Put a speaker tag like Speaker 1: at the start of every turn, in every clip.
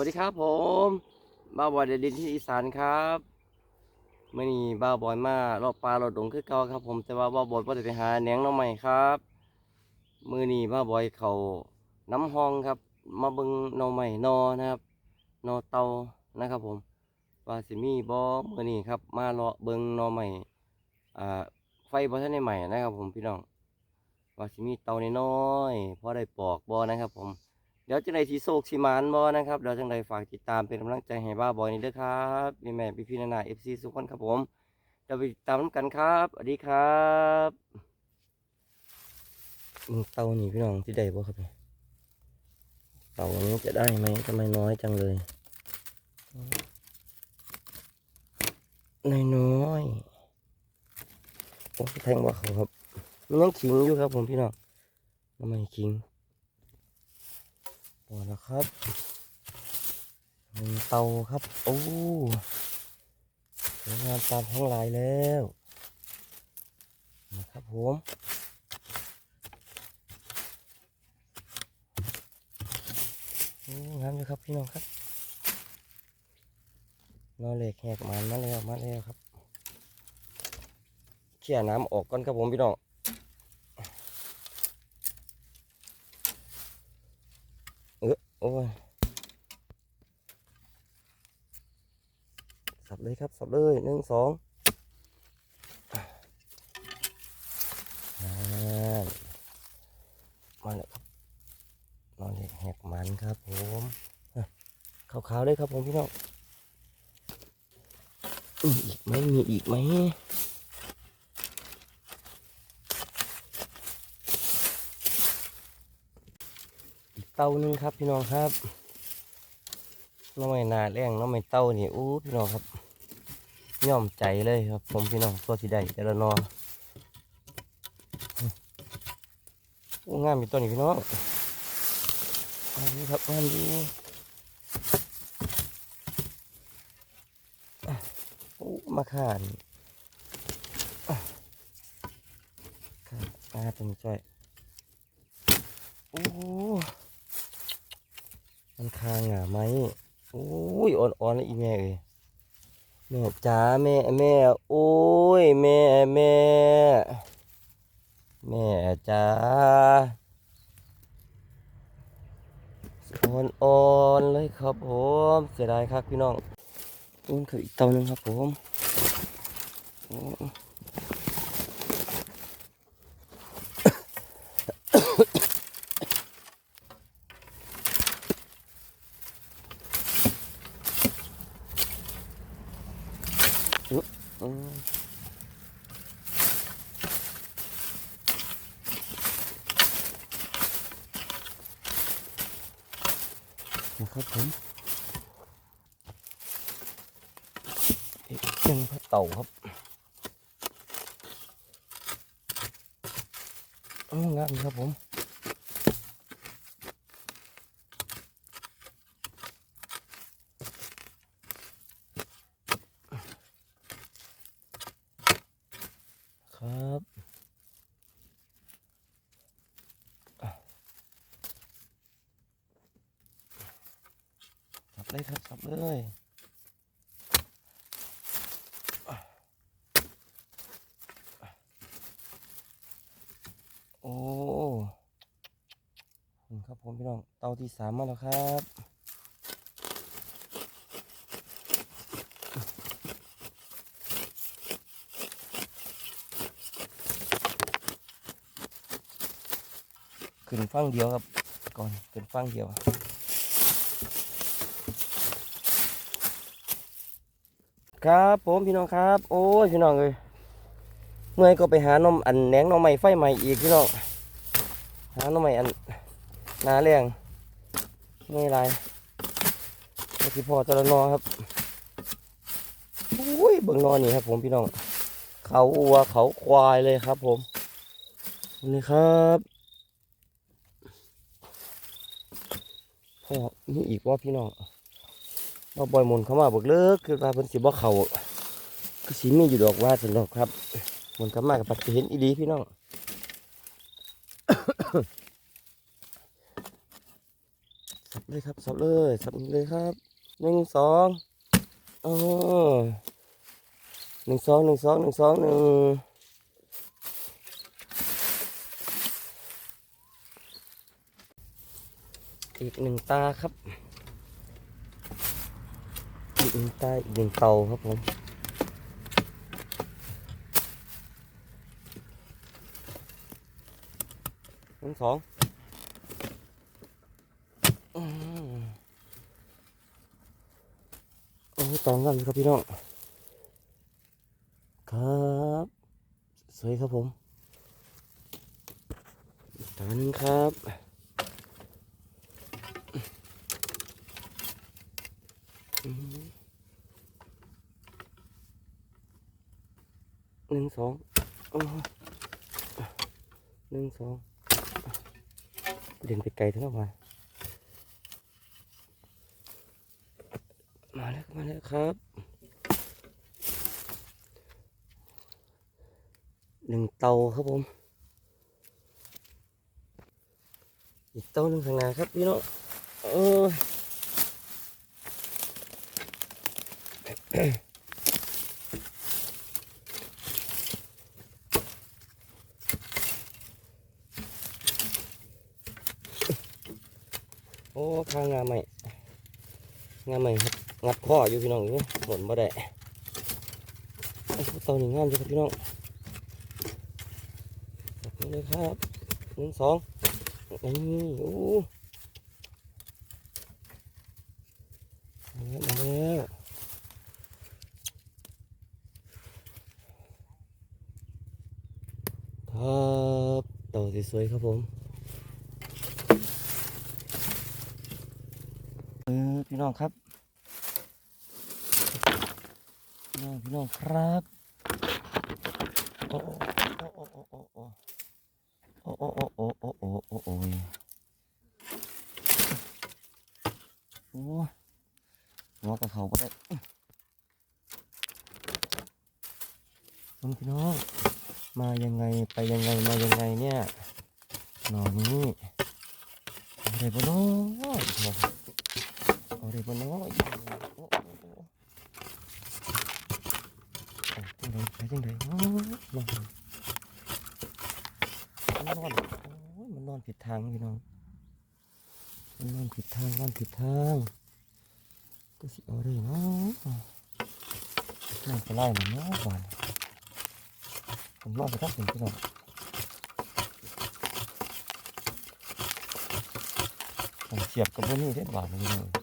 Speaker 1: วัสดีครับผมบ้าบอยเดดินที่อีสานครับเมื่อนี้บ้าบอยมารอบปลารอบดงคือเก่าครับ ผมแต่ว่าบ้าบอยก็ได้ไปหาแหนงน้องใหม่ครับมื่อนี้บ้าบอยเขาน้ำห้องครับ มาเบิงนอใหม่นอนะครับนอเตานะครับ ผมว่าสิมีบ่มื่อนี้ครับมาเลาะเบิงนอใหม่อ่าไฟบ่ทันได้ใหม่นะครับ ผมพี่น้องว่าสิมีเตาน้อยๆพอได้ปอกบ่นะครับ ผม เดี๋ยวจังใดที่โศกสิมานบอนะครับเดี๋ยวจังใดฝากติดตามเป็นกำลังใจให้บ้าบอยนี่ด้วยครับพี่แม่พี่พี่นานาเอฟซีทุกคนครับผมเดี๋ยวไปติดตามกันครับสวัสดีครับเตานี่พี่น้องที่ใดบ่ครับเนี่ยเตานี้จะได้ไหมทำไมน้อยจังเลยน้อยน้อยโอ้แทงว่าเขาครับมันยังขิงอยู่ครับผมพี่น้องทำไมขิง พอแล้วครับมีเตาครับ โอ้สวยงามตามท้องลายแล้วนะครับผมโอ้งามอยู่ครับพี่น้องครับนอเหล็กแหกมันมาแล้วมาแล้วครับเขี่ยน้ำออกก่อนครับผมพี่น้อง โอ้ยสับเลยครับ สับเลยหนึ่งสองอ่ามาเลยครับนอนเด็กแหกมันครับผมขาวๆเลยครับผมพี่น้องอีกไหมมีอีกไหม เต้านึงครับพี่น้องครับน้องไม่นาแรงน้องไม่เต้านี่อู้พี่น้องครับย่อมใจเลยครับ ผมพี่น้องตัวสีใดแต่ละนออู้งามมีตัวนี้พี่น้องอันนี้ครับงามดีอะอู้มาขานอะขานอาเป็นจ้อยโอ้ มันคางหงาไหมโอ้ยอ่อนๆเลยอีแม่เอ้ยแม่จ๋าแม่แม่โอ้ยแม่แม่ แม่จ๋าอ่อนๆเลยครับผมเสียดายครับพี่น้องอุ้นคืออีกเตาหนึงครับผมโอ้อืมนะครับผมอีกหนึ่งพระเต่าครับโอ้งาม ครับผม ครับอะสับเลยครับสับเลยอะอะโอ้นี่ครับผมพี่น้อง เตา ที่สามมาแล้วครับ ขึ้นฟังเดียวครับ ก่อนขึ้นฟังเดียวครับผมพี่น้องครับ โอ้ยพี่น้องเลยเมื่อยก็ไปหานมอันแหนงหนมใหม่ไฟใหม่อีกพี่น้องหานมใหม่อันนาแรง เมื่อยไรก็สิพอตะละนอครับโอ้ยเบิ่งนอนนี่ครับ ผมพี่น้อง เขาวัวเขาควายเลยครับ ผมนี่ครับพ่อนี่อีกว่าพี่น้องมาบ่อยมนเข้ามาบิกเลิกคือว่าเพิ่นสิบ่เข้าก็สิมีอยู่ดอกว่าสนอกครับมนเข้ามากับปัดเห็นอีดีพี่น้อง สับ เลยครับสับเลยสับเลยครับหนึ่งสองอ๋อหนึ่งสองหนึ่งสองหนึ่งสองหนึ่งอีกหนึ่งตาครับ อีกหนึ่งตาอีกหนึ่งเตาครับผมหนึ่งสองอืม สองกันครับพี่น้องครับสวยครับผมอีกตานึงครับอืมหนึ่งสองโอ้ยหนึ่งสองเดินไปไกลทั้งนั้นมามา แล้วมาแล้วครับหนึ่งเตาครับผม อีกเตาหนึ่งข้างนาครับพี่น้องเออโอ้ทางงาใหม่งาใหม่ค รับงัดข้ออยู่พี่น้องอยู่หมดบ่ได้เตาหนึ่งงานอยู่ครับพี่น้องจับมาเลยครับหนึ่งสองนี่โอ้มาแล้วครับต่อสวยๆครับผมเออพี่น้องครับ พี่น้องพี่น้องครับโอ้โอ้โอ้โอ้โอ้โอ้โอ้โอ้โอ้โอ้โอ้โอ้โอ้โอ้หัวกับเขาก็ได้น้องพี่น้องมายังไงไปยังไงมายังไงเนี่ยหนอนี้เอาได้บ่เน้อยเอาได้บ่เน้อยโอ้อ้โอ้เอาจัง ไปจังไดโอ้ยน้องมันนอนโอ้ยมันนอนผิดทางพี่น้องมันนอนผิดทางนอนผิดทางก็สิเอาได้เนาะนั่งไปไล่มันเนาะบ้านผมนอนไปทักถึงพี่น้องผมเสียบกับพวกนี้ได้บาทเลยพี่น้อง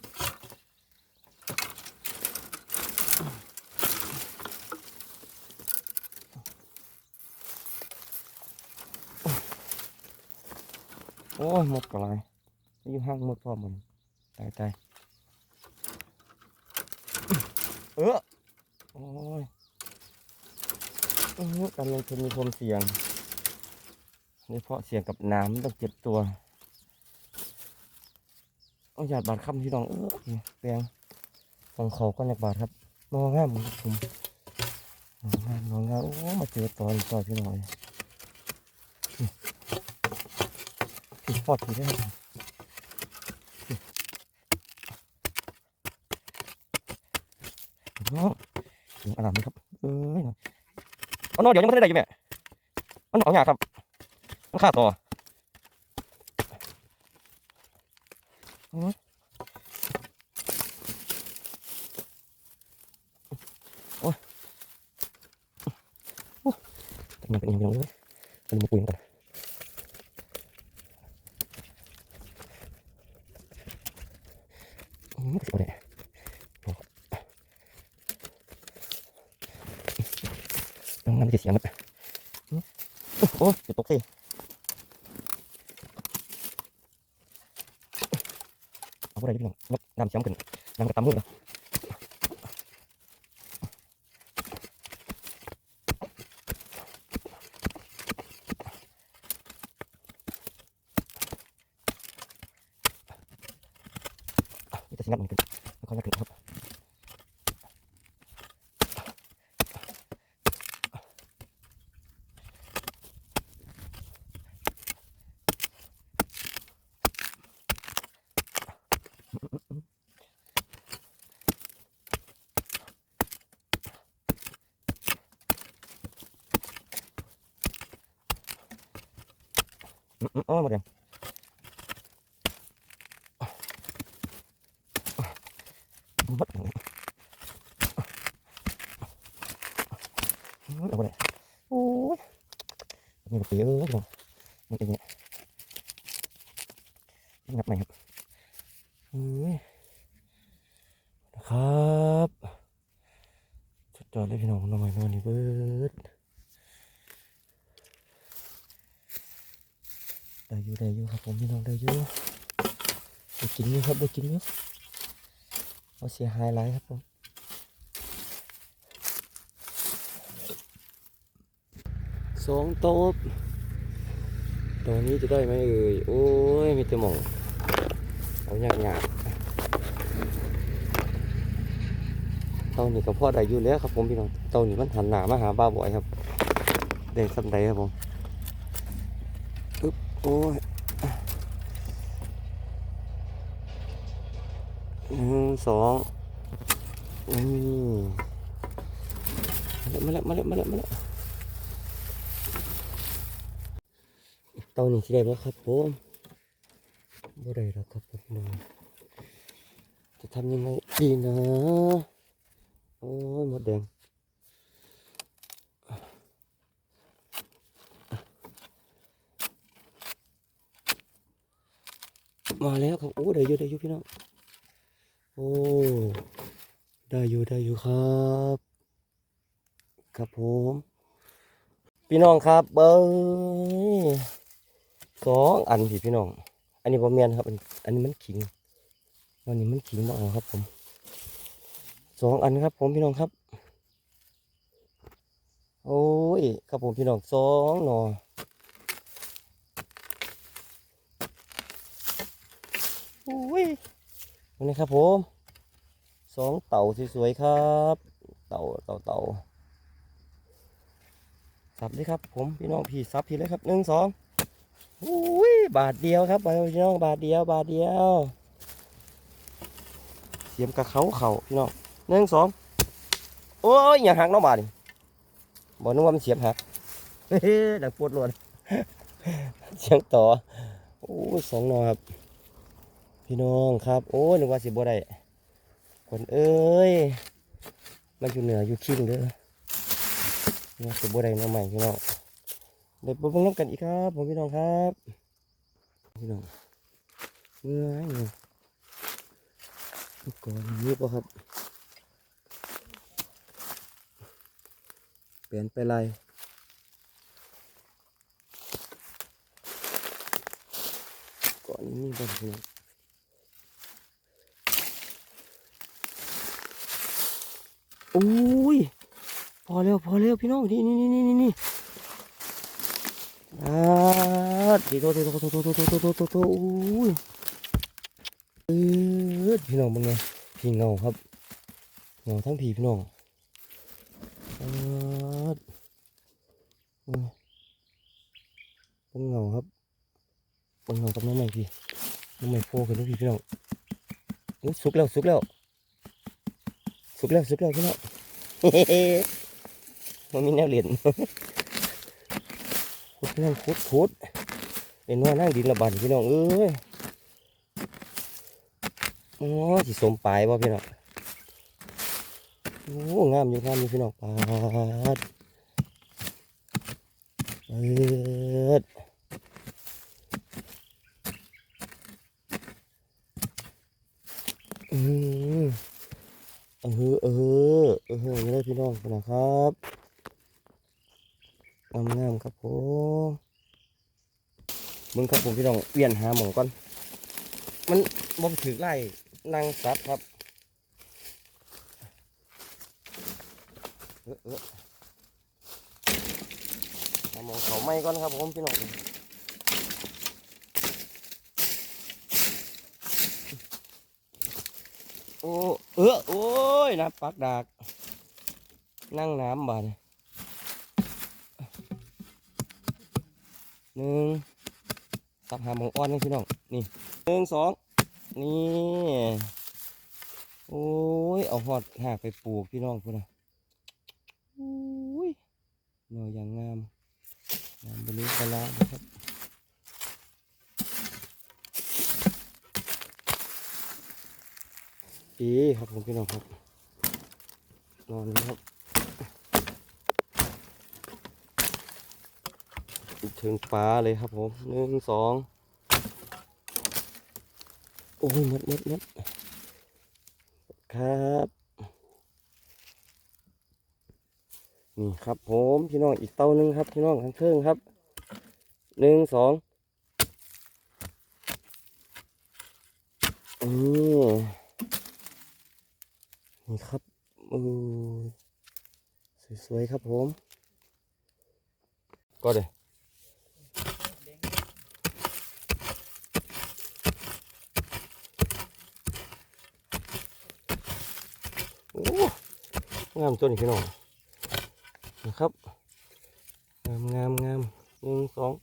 Speaker 1: โอ้ยหมดกระไรอยู่ห้างหมดพอมันตายตายเออโอ้ยการลงทุนมีความเสี่ยงโดยเฉพาะเสี่ยงกับน้ำต้องเจ็บตัวเอาหยาดบาดคำที่น้องเออแปลงของเขาก็อยากบาดครับนองงามผมนองงามนองงามโอ้มาเจอตอนต่อพี่หน้อย ผิดพอดผิดได้ครับน้องถึงอารามไหมครับเอ้ยเอานอเดี๋ยวยังไม่ได้อยู่แม่มันเอาหยาครับ มันฆ่าต่อโอ้ยโอ้ยเป็นยังเป็นยังเป็นยังเลยเป็นมาคุยกัน ก่อนอืมสิบ่ได้โอ้น้องน้ำมันจะเสียงมันอืมโอ้ยตกสิเอาอะไรพี่น้องน้ำเสียมขึ้นน้ำกระตำมือนะเสียงมันขึ้นแล้วก็จะขึ้นครับ โอ้ยหมดยังหมด เอาไปเลยโอ้ยนี่ก็เปียอ้ยลงมันเป็นไงงับใหมครับเฮ้ยนะครับสุดยอดเลยพี่น้องน้องใหม่นอนนี่เบิดได้อยู่ได้อยู่ครับผมพี่น้องได้อยู่ได้กินอยู่ครับได้กินอยู่เอาเสียหายหลายครับผม สองโต๊บตัวนี้จะได้ไหมเอ่ย โอ้ย มีแต่หมองเอาหยากหยากเต้านี่ก็พอได้อยู่แล้วครับผมพี่น้องเต้านี่มันหันหนามาหาบ้าบ่อยครับเด้งสำใดครับผมอึ๊บโอ้ยหนึ่งสองนี่มาแล้วมาแล้วมาแล้วมาแล้ว เตาหนึ่งที่ได้บ่ครับผมบ่ได้หรอกครับผมจะทำยังไงดีนะ โอ้ยหมดแดงมาแล้วครับโอ้ได้อยู่ได้อยู่พี่น้องโอ้ได้อยู่ได้อยู่ครับ ครับผม พี่น้องครับเบิ้ง สองอันพี่พี่น้อง อันนี้ผมเมียนครับ อันอันนี้มันขิงวันนี้มันขิงมาเอาครับ ผมสองอันครับ ผมพี่น้องครับ โอ้ยครับผมพี่น้องสองหนออุ้ยนี่ครับผมสองเต่าสวยๆครับ เต่าเต่าเต่าสับเลยครับ ผมพี่น้องพี่สับพี่เลยครับหนึ่งสอง อุ้ยบาทเดียวครับพี่น้องบาทเดียว บาทเดียว เสียมกระเขาเข่าพี่น้องหนึ่งสองโอ้ยอย่าหักน้องบาทบอกนึกว่ามันเสียมหักเฮ้ยดังปวดรวนเสียงต่อโอ้ยสองนอครับ พี่น้องครับ โอ้ยนึกว่าสิบ่ได้คนเอ้ยมันอยู่เหนืออยู่ขิงเด้อนึกว่าสิบ่ได้น้องใหม่พี่น้อง เดี๋ยวไปเบิ่งกันอีกครับ ผมพี่น้องครับพี่น้องเมื่อยเลยก่อนนี้ป่ะครับเปลี่ยนไปไรก่อนนี้บ้างพี่น้องอุ้ยพอแล้วพอแล้วพี่น้องนี่นี่นี่นี่นี่ อ่าดีโตดีโตโตโตโตโตโตโตโตโตอุ้ยเออพี่น้องมึงไงพี่เงาครับเงาทั้งผีพี่น้องอ่าอืมเป็นเงาครับเป็นเงากับน้องใหม่พี่น้องใหม่โผล่กันด้วยพี่พี่น้องอุ้ยสุกแล้วสุกแล้วสุกแล้วสุกแล้วพี่น้องมันมีแนวเหรียญ นั่งคุดคุดเป็นว่านั่งดินระบาดพี่น้องเอ้ยโอ้สิสมปลายบ่พี่น้องโอ้งามอยู่งามอยู่พี่น้องปาดเอิดอืม เออเออเอออย่างนี้เลยพี่น้องนะครับงามงามๆครับผมมึงครับผม พี่น้องเปลี่ยนหาหมองก่อน มันบ่ถือไล่นางซับครับเออเออหาหมองเขาไม่ก่อนครับผมพี่น้องโอ้เออโอ้ยน้ำปักดาก นั่งน้ำบาดนี่ยหนึ่งักหามองอ้อนนี่พี่น้องนี่หนึ่งสองนี่โอ้ยเอาหอดหาไปปลูกพี่น้องพูนะโอ้ยหน่อยอย่างงามงามไปเลยกระลาครับดีครับผมพี่น้องครับนอนนะครับ ถึงฟ้าเลยครับผมหนึ่งสองโอ้ยหมดหมดหมดครับ นี่ครับผมพี่น้องอีกเต้านึงครับพี่น้องข้งเครื่องครับหนึ่งสองนี่นี่ครับอือสวยๆครับผม ก็เลย งามตัวนี้พี่น้องนะครับ งามงามงามหนึ่งสอง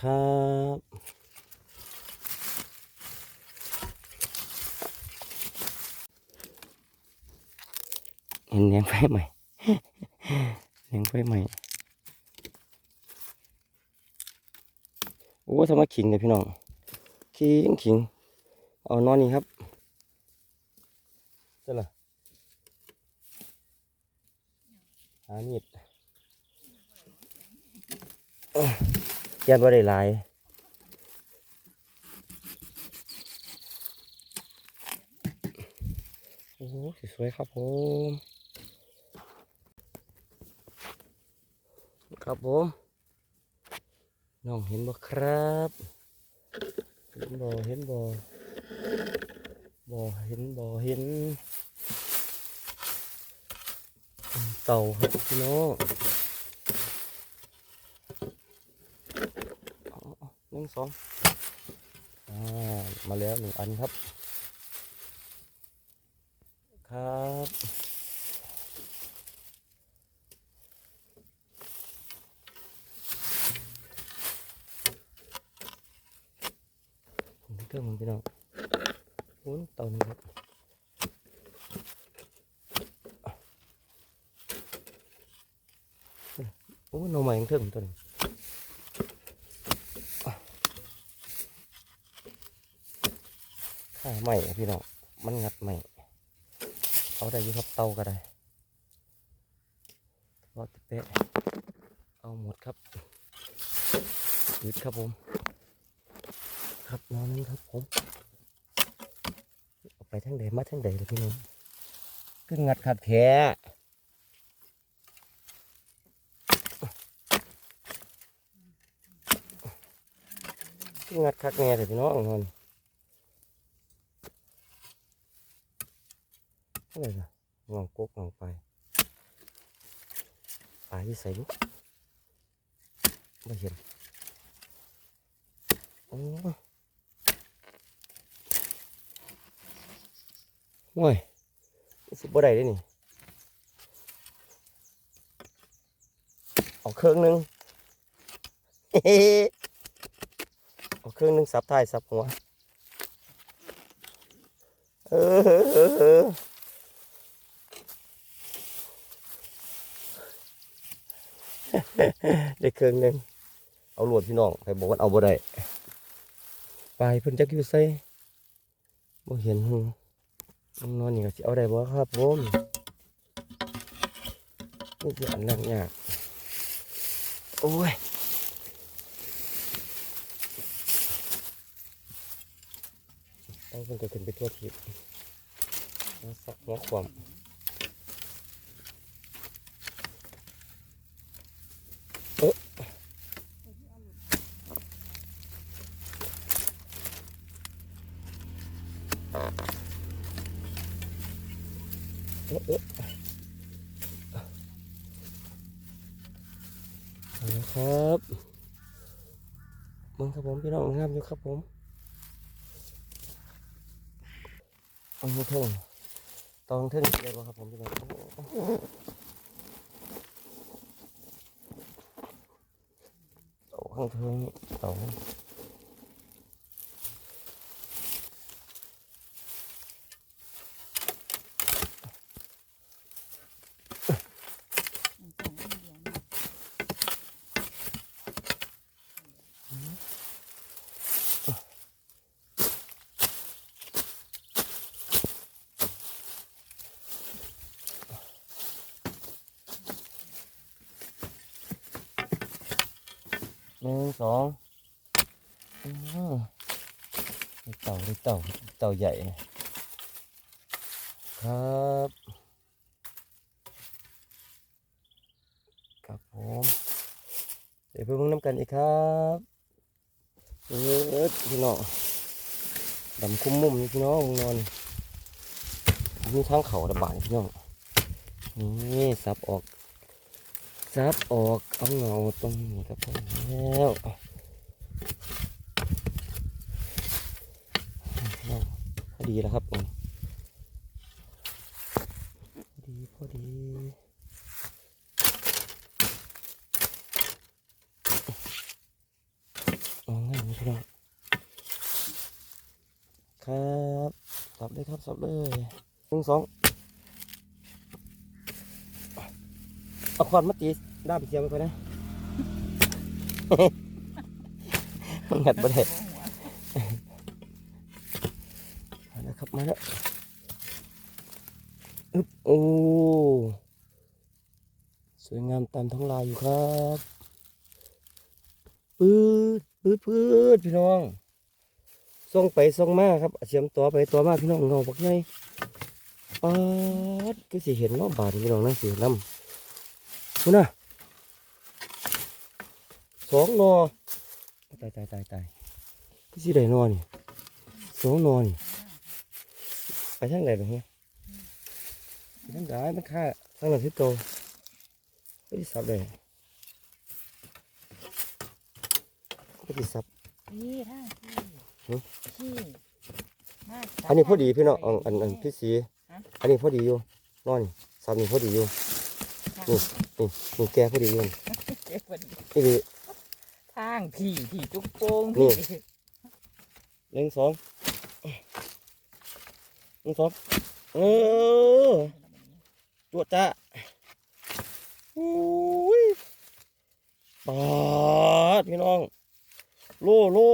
Speaker 1: ครับเห็นแหนงไฟใหม่แหนงไฟใหม่โอ้ทำไมขิงเลยพี่น้อง ขิงขิงเอานอนนี่ครับเจ้าล่ะหามีดเอ้อแกนบ่ได้หลายโอ้สวยครับผมครับผมน้องเห็นบ่ครับ เห็นบ่เห็นบ่บ่เห็นบ่เห็นเต่าครับพี่น้องหนึ่งสองอ่ามาแล้วหนึ่งอันครับผมเครื่องมันพี่น้องโอ้ยเต่าหนึ่งครับโอ้ยหน่อไม้ยังเทิงตัวหนึงข้าใหม่พี่น้องมันงัดใหม่ เอาได้อยู่ครับ เตาก็ได้ทอดเป๊ะเอาหมดครับยึดครับผม ครับนอนนึงครับผมเอาไปทั้งใดมาทั้งใดเลยพี่น้องก็งัดขัดแท้ก็งัดคักแน่เลยพี่น้องนอนอะไรนะ งองกกงองไปปลาที่ใส่ลูกไม่เห็นโอ้ยโอ้ยสิบ่ได้เด้นี่เอาเครื่องหนึงเอาเครื่องหนึงสับท้ายสับหัวเออ ได้เครื่องหนึ่งเอาหลวดพี่น้องไปบอกว่าเอาบ่ได้ไปเพิ่นจักอยู่ไสบ่เห็นหูนอนนี่ก็สิเอาได้บ่ครับผมนี่คืออันนั้นยากโอ้ยต้องเพิ่นก็ขึ้นไปทั่วทิศสักหัวความเอ๊ะเอ๊ะเอ๊ะเอาละครับมึงครับผมพี่น้องงามอยู่ ครับผมเอาเท่งตองเท่งได้บ่ครับผมพี่น้องโอ้โหเอาข้างเท่งเต่า
Speaker 2: สองเหรียญ
Speaker 1: หนึ่งสองอื้อได้เต่าได้เต่าเต่าใหญ่นะครับครับผมเดี๋ยวเพิ่งเบิ่งน้ำกันอีกครับเออพี่น้องดำคุ้มมุมนี่พี่น้องนอนมีทางเขาระบาดพี่น้องนี่ซับออกซับออกเอาเงาตรงนี้ครับผมแล้วพี่น้องพอ ดีแล้วครับผมพอดีพอดีเอาง่ายพี่น้องครับสับเลยครับสับเลยหนึ่งสองเอาควันมาตีด้ามเสียงไปนะมันงัดประเด็มาแล้ว ครับมาแล้วอึ๊บโอ้สวยงามตามท้องลายอยู่ครับปืดปืดปืดพี่น้องส่งไปส่งมาครับเสียมตัวไปตัวมาพี่น้องเงาบักใหญ่ปาดก็สิเห็นเนาะบาดนี่พี่น้องนั่งสิน้ำคุณน่ะสองนอตายตายตายตายก็สิได้นอนี่สองนอนี่ ไปทางไหนแบบนี้ไปทางไหนมันค่าทางไหนที่โตก็สิสับเลยก็สิสับ
Speaker 2: นี่ท่า
Speaker 1: หึ
Speaker 2: ที่มา
Speaker 1: อันนี้พอดีพี่น้องอันอันอันพี่สี
Speaker 2: ฮะ
Speaker 1: อันนี้พอดีอยู่นอนนี่สับนี่พอดีอยู่นี่นี่นี่แกพอดีอยู่นี่
Speaker 2: เจ็บพอดี
Speaker 1: นี่ดี
Speaker 2: ทางพี่พี่จุกโป่ง
Speaker 1: นี่
Speaker 2: พี่
Speaker 1: หนึ่งสองห นึ่งสองเออจวดจ้าอุ้ยปาดพี่น้อง โล่โล่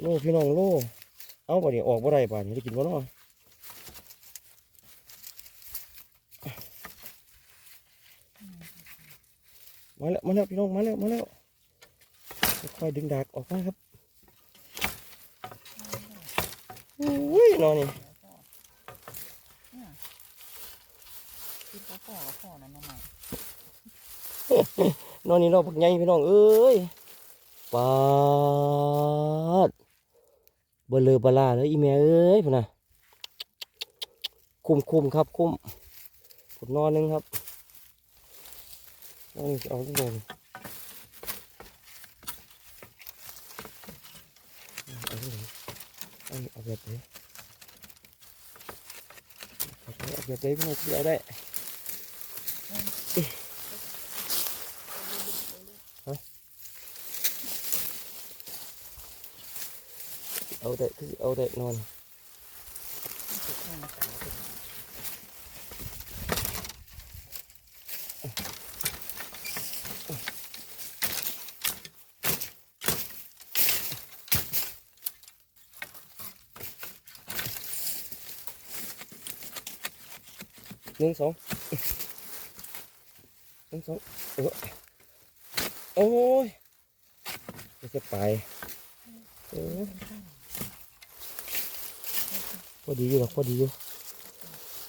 Speaker 1: โล่พี่น้องโล่เอาป่ะนี่ออกบ่ได้ป่ะนี่ได้กินบ่เนาะมาแล้วมาแล้วพี่น้องมาแล้วมาแล้วค่อยๆดึงดากออกมาครับ อุ้ยนอนนี่
Speaker 2: คิดว่าพ่อกับพ่อนั่นทำไม
Speaker 1: นอนนี่เราะพักใหญ่พี่น้องเอ้ยปาดเบลอบลาเลยอีแม่เอ้ยพุ่นน่ะคุ้มคุ้มครับคุ้มผมนอนหนึงครับนอนนี่เอาที่นอนเอาที่ไหน เอานี่เอาแบบนี้เอาแบบนี้พี่น้องที่เอาได้ เอาได้คือเอาได้นอน
Speaker 2: จุกแม่มาสาวเป็น
Speaker 1: หนึ่งสองหนึ่งสองเออโอ้ยมันจะไปเออพอดีอยู่หรอกพอดีอยู่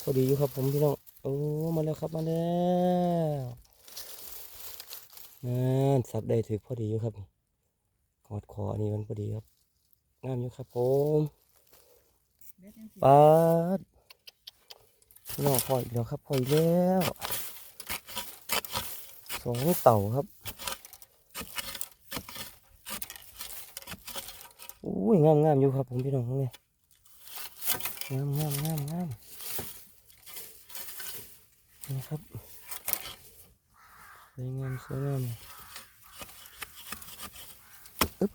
Speaker 1: พอดีอยู่ครับผมพี่น้องโอ้มาแล้วครับมาแล้วนั่นสับได้ถือพอดีอยู่ครับกอดคออันนี้มันพอดีครับงามอยู่ครับผม
Speaker 2: เบ็ดจังสิ
Speaker 1: ปาด พี่น้องพออีกแล้วครับพออีกแล้วสองเต่าครับอุ้ยงามงามอยู่ครับผมพี่น้องเนี่ยงามงามงามงามนี่ครับสวยงามสวยงามอึ๊บ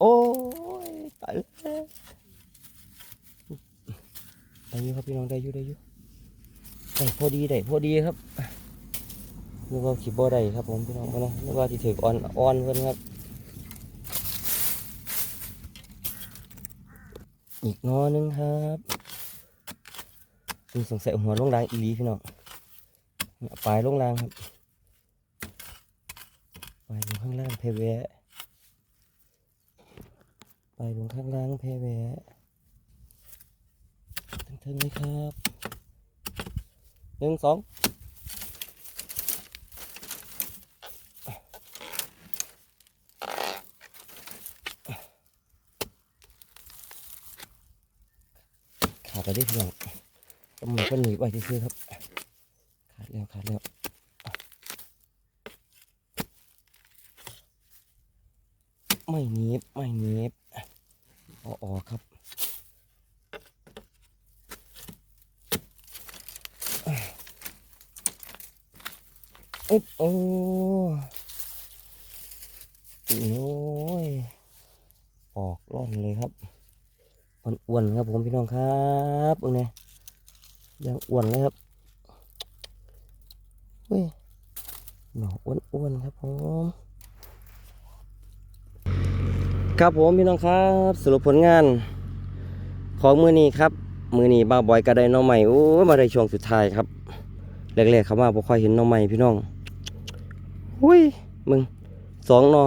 Speaker 1: โอ้ยตายแล้ว ได้ อยู่ครับพี่น้องได้อยู่ได้อยู่ได้พอดีได้พอดีครับนึกว่าขีบ่ได้ครับผมพี่น้องนะนึกว่าที่ถืออ่อนอ่อนเพิ่อนครับ อีกนอนึงครับมีสงสัยหัวลงรางอีลีพี่น้องปลายลงรางครับไปลงข้างล่างเพแวะไปลงข้างล่างเพแวะทึงๆเลยครับหนึ่ง สองขาดไปได้พี่น้องก็มือก็หนีไว้ซื่อครับ ขาดแล้วขาดแล้วไม่หนีบไม่หนีบอาอครับ อึ๊บโอ้โอ้ยออกร่อนเลยครับอ้วนๆครับผมพี่น้องครับตรงนี้ยังอ้วนเลยครับเฮ้ยหน่ออ้วนๆครับผมครับผมพี่น้องครับ สรุปผลงาน ของมือนี้ครับ มือนี้บ้าบอยกระไดน้องใหม่โอ้ยมาได้ช่วงสุดท้ายครับแรกๆเขามาบ่ค่อยเห็นน้องใหม่พี่น้อง หุ้ยมึงสองนอ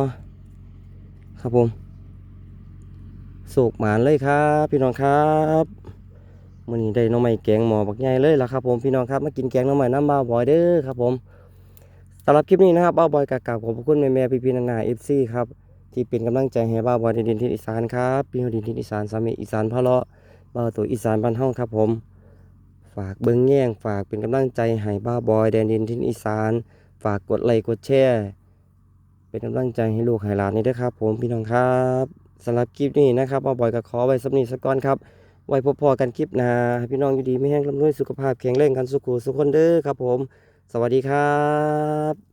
Speaker 1: ครับผมสุกหมานเลยครับ พี่น้องครับมือนี้ได้น้องใหม่แกงหมอบักใหญ่เลยล่ะครับผมพี่น้องครับมากินแกงน้องใหม่น้ำบ้าบอยเด้อครับผมสำหรับคลิปนี้นะครับบ้าบอยกากราบขอบพระคุณแม่ๆพี่ๆนาๆเอฟซีครับที่เป็นกำลังใจให้บ้าบอยในดินทิศอีสานครับพี่ดินทิศอีสานสามีอีสานพะเลาะบ้าตัวอีสานบ้านเฮาครับผม ฝากเบิ้งแย่งฝากเป็นกำลังใจให้บ้าบอยแดนดินทิศอีสาน ฝากกดไลค์กดแชร์เป็นกำลังใจให้ลูกให้หลานนี่ด้วยครับ ผมพี่น้องครับสำหรับคลิปนี้นะครับมาบ่อยก็ขอไว้สำนีสักก้อนครับ ไว้พบพอกันคลิปหน้าให้พี่น้องอยู่ดีไม่แห้งลำด้วยสุขภาพแข็งแรงกันสุขุสุขคนเด้อครับ ผม สวัสดีครับ